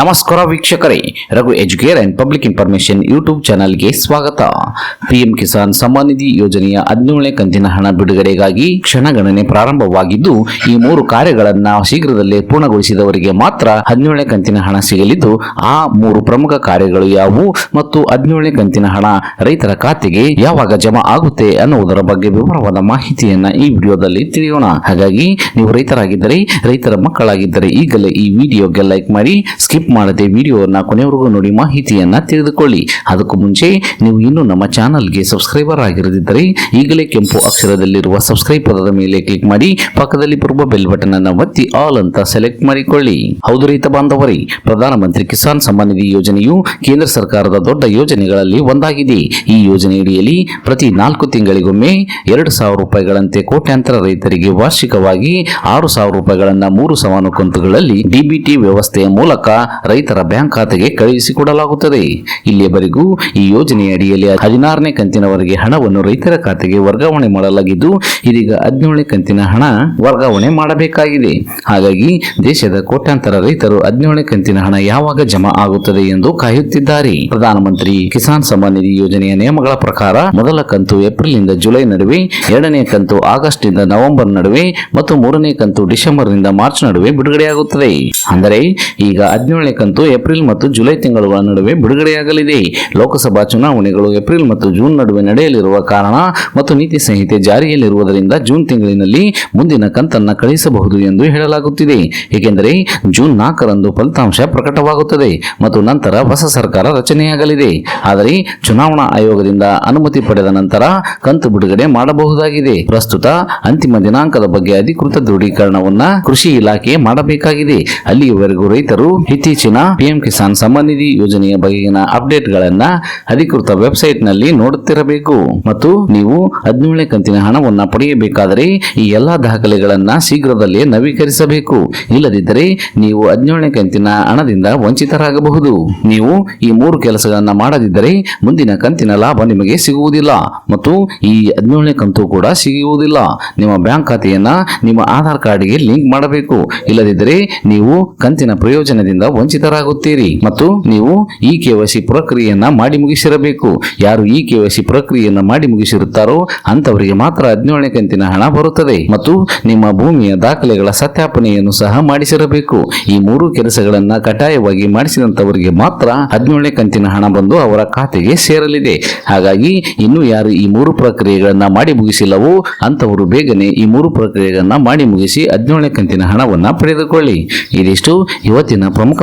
ನಮಸ್ಕಾರ ವೀಕ್ಷಕರೇ, Raghu educare and public information YouTube ಚಾನಲ್ಗೆ ಸ್ವಾಗತ. ಪಿಎಂ ಕಿಸಾನ್ ಸಮ್ಮಾನ್ ನಿಧಿ ಯೋಜನೆಯ ಹದಿನೇಳನೇ ಕಂತಿನ ಹಣ ಬಿಡುಗಡೆಗಾಗಿ ಕ್ಷಣಗಣನೆ ಪ್ರಾರಂಭವಾಗಿದ್ದು, ಈ ಮೂರು ಕಾರ್ಯಗಳನ್ನು ಶೀಘ್ರದಲ್ಲೇ ಪೂರ್ಣಗೊಳಿಸಿದವರಿಗೆ ಮಾತ್ರ ಹದಿನೇಳನೇ ಕಂತಿನ ಹಣ ಸಿಗಲಿದ್ದು, ಆ ಮೂರು ಪ್ರಮುಖ ಕಾರ್ಯಗಳು ಯಾವುವು ಮತ್ತು ಹದಿನೇಳನೇ ಕಂತಿನ ಹಣ ರೈತರ ಖಾತೆಗೆ ಯಾವಾಗ ಜಮಾ ಆಗುತ್ತೆ ಅನ್ನುವುದರ ಬಗ್ಗೆ ವಿವರವಾದ ಮಾಹಿತಿಯನ್ನು ಈ ವಿಡಿಯೋದಲ್ಲಿ ತಿಳಿಯೋಣ. ಹಾಗಾಗಿ, ನೀವು ರೈತರಾಗಿದ್ದರೆ, ರೈತರ ಮಕ್ಕಳಾಗಿದ್ದರೆ ಈಗಲೇ ಈ ವಿಡಿಯೋಗೆ ಲೈಕ್ ಮಾಡಿ, ಸ್ಕಿಪ್ ಮಾಡದೆ ವಿಡಿಯೋವನ್ನು ಕೊನೆವರೆಗೂ ನೋಡಿ ಮಾಹಿತಿಯನ್ನು ತಿಳಿದುಕೊಳ್ಳಿ. ಅದಕ್ಕೂ ಮುಂಚೆ ನೀವು ಇನ್ನೂ ನಮ್ಮ ಚಾನಲ್ಗೆ ಸಬ್ಸ್ಕ್ರೈಬರ್ ಆಗಿರದಿದ್ದರೆ ಈಗಲೇ ಕೆಂಪು ಅಕ್ಷರದಲ್ಲಿರುವ ಸಬ್ಸ್ಕ್ರೈಬ್ ಪದದ ಮೇಲೆ ಕ್ಲಿಕ್ ಮಾಡಿ, ಪಕ್ಕದಲ್ಲಿ ಬರುವ ಬೆಲ್ ಬಟನ್ ಅನ್ನು ಒತ್ತಿ ಆಲ್ ಅಂತ ಸೆಲೆಕ್ಟ್ ಮಾಡಿಕೊಳ್ಳಿ. ಹೌದು ರೈತ ಬಾಂಧವರೇ, ಪ್ರಧಾನಮಂತ್ರಿ ಕಿಸಾನ್ ಸಮ್ಮಾನ್ ನಿಧಿ ಯೋಜನೆಯು ಕೇಂದ್ರ ಸರ್ಕಾರದ ದೊಡ್ಡ ಯೋಜನೆಗಳಲ್ಲಿ ಒಂದಾಗಿದೆ. ಈ ಯೋಜನೆಯಡಿಯಲ್ಲಿ ಪ್ರತಿ ನಾಲ್ಕು ತಿಂಗಳಿಗೊಮ್ಮೆ ಎರಡು ಸಾವಿರ ರೂಪಾಯಿಗಳಂತೆ ಕೋಟ್ಯಾಂತರ ರೈತರಿಗೆ ವಾರ್ಷಿಕವಾಗಿ ಆರು ಸಾವಿರ ರೂಪಾಯಿಗಳನ್ನು ಮೂರು ಸಮಾನ ಕಂತುಗಳಲ್ಲಿ ಡಿಬಿಟಿ ವ್ಯವಸ್ಥೆಯ ಮೂಲಕ ರೈತರ ಬ್ಯಾಂಕ್ ಖಾತೆಗೆ ಕಳುಹಿಸಿಕೊಡಲಾಗುತ್ತದೆ ಇಲ್ಲಿಯವರೆಗೂ ಈ ಯೋಜನೆಯ ಅಡಿಯಲ್ಲಿ ಹದಿನಾರನೇ ಕಂತಿನವರೆಗೆ ಹಣವನ್ನು ರೈತರ ಖಾತೆಗೆ ವರ್ಗಾವಣೆ ಮಾಡಲಾಗಿದ್ದು, ಇದೀಗ ಹದಿನೇಳನೇ ಕಂತಿನ ಹಣ ವರ್ಗಾವಣೆ ಮಾಡಬೇಕಾಗಿದೆ. ಹಾಗಾಗಿ ದೇಶದ ಕೋಟ್ಯಾಂತರ ರೈತರು ಹದಿನೇಳನೇ ಕಂತಿನ ಹಣ ಯಾವಾಗ ಜಮಾ ಆಗುತ್ತದೆ ಎಂದು ಕಾಯುತ್ತಿದ್ದಾರೆ. ಪ್ರಧಾನಮಂತ್ರಿ ಕಿಸಾನ್ ಸಮ್ಮಾನ್ ನಿಧಿ ಯೋಜನೆಯ ನಿಯಮಗಳ ಪ್ರಕಾರ ಮೊದಲ ಕಂತು ಏಪ್ರಿಲ್ನಿಂದ ಜುಲೈ ನಡುವೆ, ಎರಡನೇ ಕಂತು ಆಗಸ್ಟ್ನಿಂದ ನವೆಂಬರ್ ನಡುವೆ ಮತ್ತು ಮೂರನೇ ಕಂತು ಡಿಸೆಂಬರ್ನಿಂದ ಮಾರ್ಚ್ ನಡುವೆ ಬಿಡುಗಡೆಯಾಗುತ್ತದೆ. ಅಂದರೆ ಈಗ ಹದಿನೇಳನೇ ಕಂತು ಏಪ್ರಿಲ್ ಮತ್ತು ಜುಲೈ ತಿಂಗಳುಗಳ ನಡುವೆ ಬಿಡುಗಡೆಯಾಗಲಿದೆ. ಲೋಕಸಭಾ ಚುನಾವಣೆಗಳು ಏಪ್ರಿಲ್ ಮತ್ತು ಜೂನ್ ನಡುವೆ ನಡೆಯಲಿರುವ ಕಾರಣ ಮತ್ತು ನೀತಿ ಸಂಹಿತೆ ಜಾರಿಯಲ್ಲಿರುವುದರಿಂದ ಜೂನ್ ತಿಂಗಳಿನಲ್ಲಿ ಮುಂದಿನ ಕಂತನ್ನು ಕಳಿಸಬಹುದು ಎಂದು ಹೇಳಲಾಗುತ್ತಿದೆ. ಏಕೆಂದರೆ ಜೂನ್ ನಾಲ್ಕರಂದು ಫಲಿತಾಂಶ ಪ್ರಕಟವಾಗುತ್ತದೆ ಮತ್ತು ನಂತರ ಹೊಸ ಸರ್ಕಾರ ರಚನೆಯಾಗಲಿದೆ. ಆದರೆ ಚುನಾವಣಾ ಆಯೋಗದಿಂದ ಅನುಮತಿ ಪಡೆದ ನಂತರ ಕಂತು ಬಿಡುಗಡೆ ಮಾಡಬಹುದಾಗಿದೆ. ಪ್ರಸ್ತುತ ಅಂತಿಮ ದಿನಾಂಕದ ಬಗ್ಗೆ ಅಧಿಕೃತ ದೃಢೀಕರಣವನ್ನ ಕೃಷಿ ಇಲಾಖೆ ಮಾಡಬೇಕಾಗಿದೆ. ಅಲ್ಲಿಯವರೆಗೂ ರೈತರು ಇತ್ತೀಚಿನ ಪಿಎಂ ಕಿಸಾನ್ ನಿಧಿ ಯೋಜನೆಯ ಬಗೆಗಿನ ಅಪ್ಡೇಟ್ ಗಳನ್ನ ಅಧಿಕೃತ ವೆಬ್ಸೈಟ್ನಲ್ಲಿ ನೋಡುತ್ತಿರಬೇಕು. ಮತ್ತು ನೀವು ಹದಿನೇಳನೇ ಕಂತಿನ ಹಣವನ್ನ ಪಡೆಯಬೇಕಾದರೆ ಈ ಎಲ್ಲಾ ದಾಖಲೆಗಳನ್ನ ಶೀಘ್ರದಲ್ಲೇ ನವೀಕರಿಸಬೇಕು. ಇಲ್ಲದಿದ್ದರೆ ನೀವು ಹದಿನೇಳನೇ ಕಂತಿನ ಹಣದಿಂದ ವಂಚಿತರಾಗಬಹುದು. ನೀವು ಈ ಮೂರು ಕೆಲಸಗಳನ್ನ ಮಾಡದಿದ್ದರೆ ಮುಂದಿನ ಕಂತಿನ ಲಾಭ ನಿಮಗೆ ಸಿಗುವುದಿಲ್ಲ. ಮತ್ತು ಈ ಹದಿನೇಳನೇ ಕಂತು ಕೂಡ ಸಿಗುವುದಿಲ್ಲ. ನಿಮ್ಮ ಬ್ಯಾಂಕ್ ಖಾತೆಯನ್ನ ನಿಮ್ಮ ಆಧಾರ್ ಕಾರ್ಡ್ಗೆ ಲಿಂಕ್ ಮಾಡಬೇಕು. ಇಲ್ಲದಿದ್ದರೆ ನೀವು ಕಂತಿನ ಪ್ರಯೋಜನದಿಂದ ವಂಚಿತರಾಗುತ್ತೀರಿ. ಮತ್ತು ನೀವು ಈ ಕೆವೈಸಿ ಪ್ರಕ್ರಿಯೆಯನ್ನ ಮಾಡಿ ಮುಗಿಸಿರಬೇಕು. ಯಾರು ಈ ಕೆವೈಸಿ ಪ್ರಕ್ರಿಯೆಯನ್ನ ಮಾಡಿ ಮುಗಿಸಿರುತ್ತಾರೋ ಅಂತವರಿಗೆ ಮಾತ್ರ ಹದಿನೇಳನೇ ಕಂತಿನ ಹಣ ಬರುತ್ತದೆ. ಮತ್ತು ನಿಮ್ಮ ಭೂಮಿಯ ದಾಖಲೆಗಳ ಸತ್ಯಾಪನೆಯನ್ನು ಸಹ ಮಾಡಿಸಿರಬೇಕು. ಈ ಮೂರು ಕೆಲಸಗಳನ್ನ ಕಡ್ಡಾಯವಾಗಿ ಮಾಡಿಸಿದಂತವರಿಗೆ ಮಾತ್ರ ಹದಿನೇಳನೇ ಕಂತಿನ ಹಣ ಬಂದು ಅವರ ಖಾತೆಗೆ ಸೇರಲಿದೆ. ಹಾಗಾಗಿ ಇನ್ನು ಯಾರು ಈ ಮೂರು ಪ್ರಕ್ರಿಯೆಗಳನ್ನ ಮಾಡಿ ಮುಗಿಸಿಲ್ಲವೋ ಅಂತವರು ಬೇಗನೆ ಈ ಮೂರು ಪ್ರಕ್ರಿಯೆಗಳನ್ನ ಮಾಡಿ ಮುಗಿಸಿ ಹದಿನೇಳನೇ ಕಂತಿನ ಹಣವನ್ನ ಪಡೆದುಕೊಳ್ಳಿ. ಇದಿಷ್ಟು ಇವತ್ತಿನ ಪ್ರಮುಖ